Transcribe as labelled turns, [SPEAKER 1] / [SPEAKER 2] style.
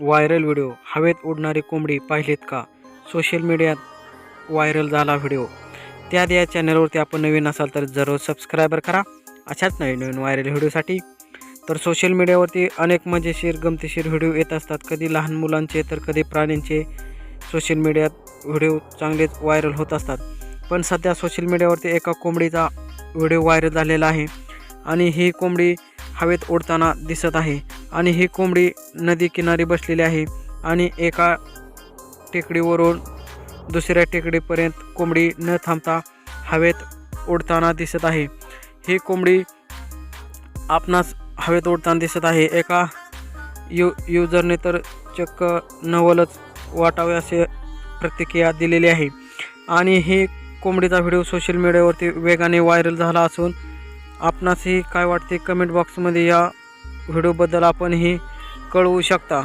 [SPEAKER 1] Viral video हवेत उडणारी कोंबडी पाहिलीत का? सोशल मीडियात व्हायरल झाला व्हिडिओ. त्यात या चॅनलवरती आपण नवीन असाल तर जरूर सबस्क्रायबर करा. अशाच नवीन नवीन व्हायरल व्हिडिओसाठी. तर सोशल मीडियावरती अनेक मजेशीर गमतीशीर व्हिडिओ येत असतात. कधी लहान मुलांचे तर कधी प्राण्यांचे. सोशल मीडियात व्हिडिओ चांगलेच व्हायरल होत असतात. पण सध्या सोशल मीडियावरती एका कोंबडीचा व्हिडिओ व्हायरल झालेला आहे. आणि ही कोंबडी हवेत उडताना दिसत आहे आणि ही कोंबडी नदी किनारी बसलेली आहे आणि एका टेकडीवरून दुसऱ्या टेकडीपर्यंत कोंबडी न थांबता हवेत उडताना दिसत आहे. ही कोंबडी आपणास हवेत उडताना दिसत आहे. एका यु युजरने तर चक्क नवलच वाटावे असे प्रतिक्रिया दिलेली आहे. आणि ही कोंबडीचा व्हिडिओ सोशल मीडियावरती वेगाने व्हायरल झाला असून आपणासही काय वाटते कमेंट बॉक्समध्ये या व्हिडिओबद्दल आपणही कळवू शकता.